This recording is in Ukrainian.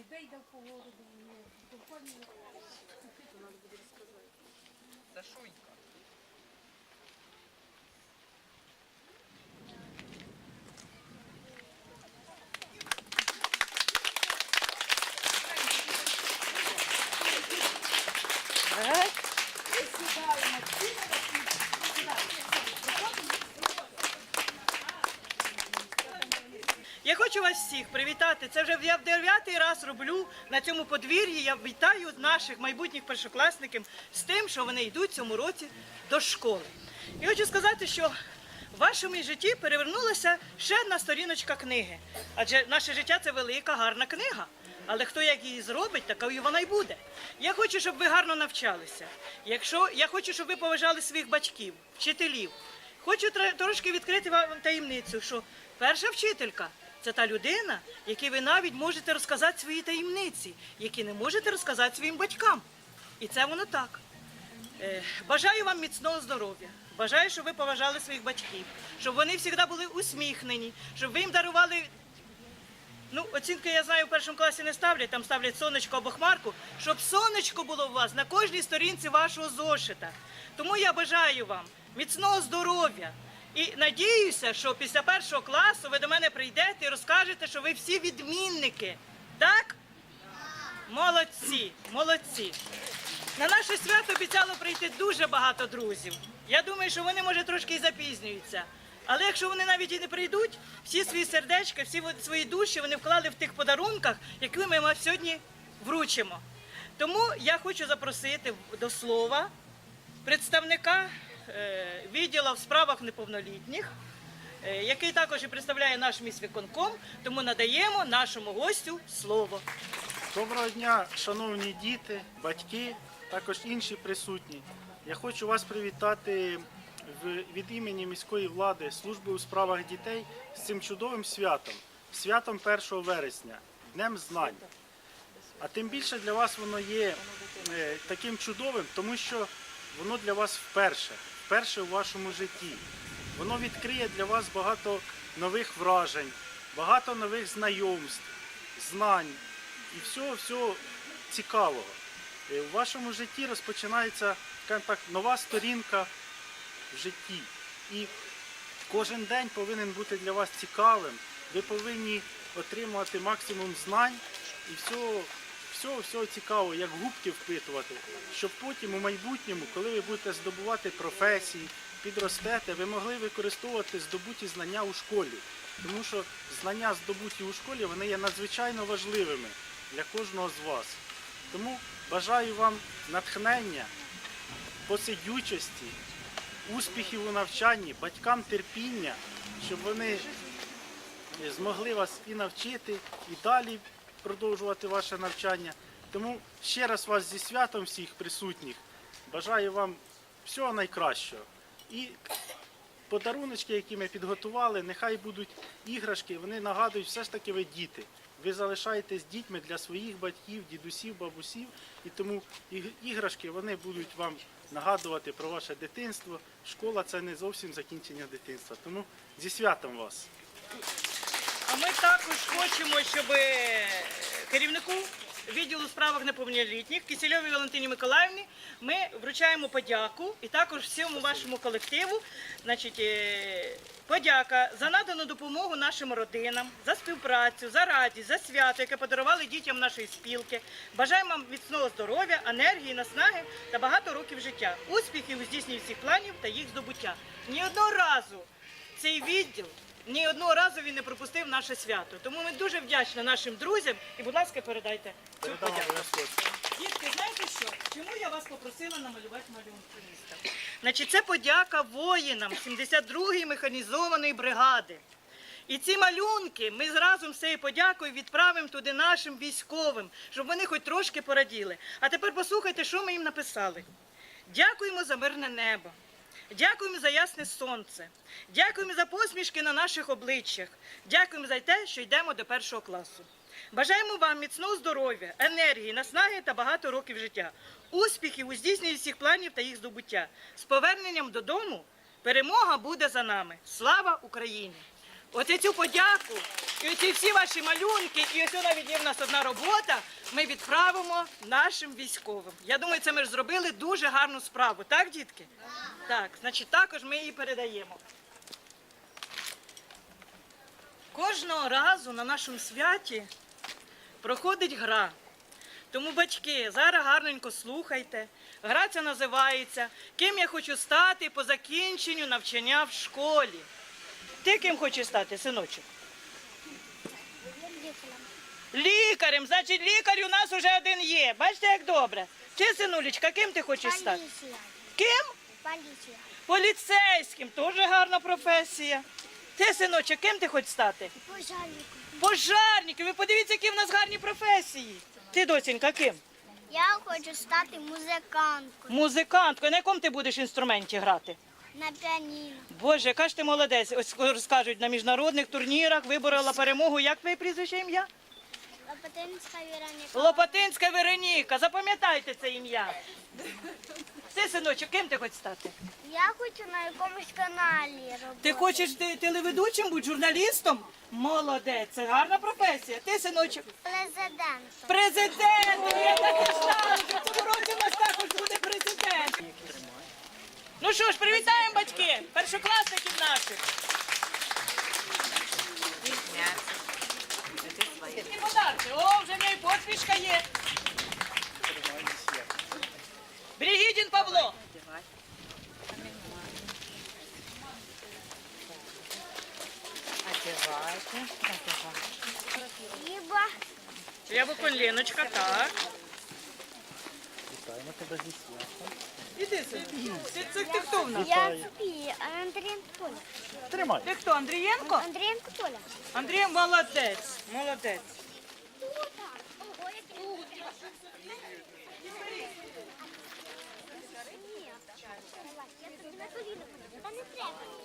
йде по городу. ні, компанія. Це шунька. Хочу вас всіх привітати. Це вже я в дев'ятий раз роблю на цьому подвір'ї. Я вітаю наших майбутніх першокласників з тим, що вони йдуть цьому році до школи. І хочу сказати, що в вашому житті перевернулася ще одна сторіночка книги. Адже наше життя це велика, гарна книга. Але хто як її зробить, такою вона й буде. Я хочу, щоб ви гарно навчалися. Якщо я хочу, щоб ви поважали своїх батьків, вчителів. Хочу трошки відкрити вам таємницю, що перша вчителька це та людина, якій ви навіть можете розказати свої таємниці, які не можете розказати своїм батькам. І це воно так. Е, Бажаю вам міцного здоров'я. Бажаю, щоб ви поважали своїх батьків, щоб вони завжди були усміхнені, щоб ви їм дарували. Ну, оцінки я знаю, в першому класі не ставлять, там ставлять сонечко або хмарку, щоб сонечко було у вас на кожній сторінці вашого зошита. Тому я бажаю вам міцного здоров'я. І надіюся, що після першого класу ви до мене прийдете і розкажете, що ви всі відмінники. Так? Молодці, молодці. На наше свято обіцяло прийти дуже багато друзів. Я думаю, що вони, може, трошки і запізнюються. Але якщо вони навіть і не прийдуть, всі свої сердечка, всі свої душі вони вклали в тих подарунках, які ми вам сьогодні вручимо. Тому я хочу запросити до слова представника е, відділу в справах неповнолітніх, е, який також і представляє наш міськвиконком, тому надаємо нашому гостю слово. Доброго дня, шановні діти, батьки, також інші присутні. Я хочу вас привітати від імені міської влади служби у справах дітей з цим чудовим святом, святом 1 вересня, Днем знань. А тим більше для вас воно є е, таким чудовим, тому що воно для вас вперше, вперше у вашому житті. Воно відкриє для вас багато нових вражень, багато нових знайомств, знань і всього всього цікавого. Е, У вашому житті розпочинається так, нова сторінка в житті. І кожен день повинен бути для вас цікавим. Ви повинні отримувати максимум знань і всього, всього, всього цікавого, як губки впитувати, щоб потім у майбутньому, коли ви будете здобувати професії, підростете, ви могли використовувати здобуті знання у школі. Тому що знання, здобуті у школі, вони є надзвичайно важливими для кожного з вас. Тому бажаю вам натхнення, посидючості, успіхів у навчанні, батькам терпіння, щоб вони змогли вас і навчити, і далі продовжувати ваше навчання. Тому ще раз вас зі святом всіх присутніх. Бажаю вам всього найкращого. І подаруночки, які ми підготували, нехай будуть іграшки, вони нагадують, все ж таки ви діти. Ви залишаєтесь дітьми для своїх батьків, дідусів, бабусів, і тому іграшки вони будуть вам нагадувати про ваше дитинство. Школа це не зовсім закінчення дитинства. Тому зі святом вас. А ми також хочемо, щоб е, керівнику відділу справах неповнолітніх Кисельовій Валентині Миколаївні ми вручаємо подяку і також всьому вашому колективу. Значить, е, подяка за надану допомогу нашим родинам, за співпрацю, за радість, за свято, яке подарували дітям нашої спілки. Бажаємо вам міцного здоров'я, енергії, наснаги та багато років життя, успіхів у здійсненні всіх планів та їх здобуття. Ні одного разу цей відділ ні одного разу він не пропустив наше свято. Тому ми дуже вдячні нашим друзям і, будь ласка, передайте цю подяку. Дітки, знаєте що? Чому я вас попросила намалювати малюнки міста? Значить, це подяка воїнам 72-ї механізованої бригади. І ці малюнки ми разом з цією подякою відправимо туди нашим військовим, щоб вони хоч трошки пораділи. А тепер послухайте, що ми їм написали. Дякуємо за мирне небо. Дякуємо за ясне сонце. Дякуємо за посмішки на наших обличчях. Дякуємо за те, що йдемо до першого класу. Бажаємо вам міцного здоров'я, енергії, наснаги та багато років життя, успіхів у здійсненні всіх планів та їх здобуття. З поверненням додому перемога буде за нами. Слава Україні! От цю подяку і оці всі ваші малюнки, і ось навіть є в нас одна робота, ми відправимо нашим військовим. Я думаю, це ми ж зробили дуже гарну справу, так, дітки? Так, значить, також ми її передаємо. Кожного разу на нашому святі проходить гра. Тому, батьки, зараз гарненько слухайте. Гра ця називається Ким я хочу стати по закінченню навчання в школі. Ти ким хочеш стати, синочок? Лікарем. Значить, лікар у нас уже один є. Бачите, як добре. Чи, синулечка, ким ти хочеш стати? Поліція. Ким? Поліція. Поліцейським. Теж гарна професія. Ти, синочок, ким ти хочеш стати? Пожарнику. Пожарником. Ви подивіться, які в нас гарні професії. Ти, доченька, ким? Я хочу стати музиканткою Музиканткою. На якому ти будеш інструменті грати? На піаніно. Боже, яка ж ти молодець. Ось розкажуть на міжнародних турнірах, виборола перемогу. Як твоє прізвище ім'я? Лопатинська Віроніка. Лопатинська Вероніка. Запам'ятайте це ім'я. Ти, синочок, ким ти хочеш стати? Я хочу на якомусь каналі робити. Ти хочеш ти, телеведучим бути журналістом? Молодець, це гарна професія. Ти, синочок, Президентом. президентом. Я так і знала, що в цьому році у нас також буде президент. Ну що ж, привітаємо батьки, першокласників наших. І подарки. О, вже в неї посмішка є. Бригідін Павло. Хіба Яблуко Леночка, так. Вітаємо тебе зі святом. Іди сюди. Ти, це ти хто в нас? я Софія, а Андрієнко Поля. Тримай. Ти хто, Андрієнко? Андрієнко Толя. Андрій молодець. Молодець. Та не треба.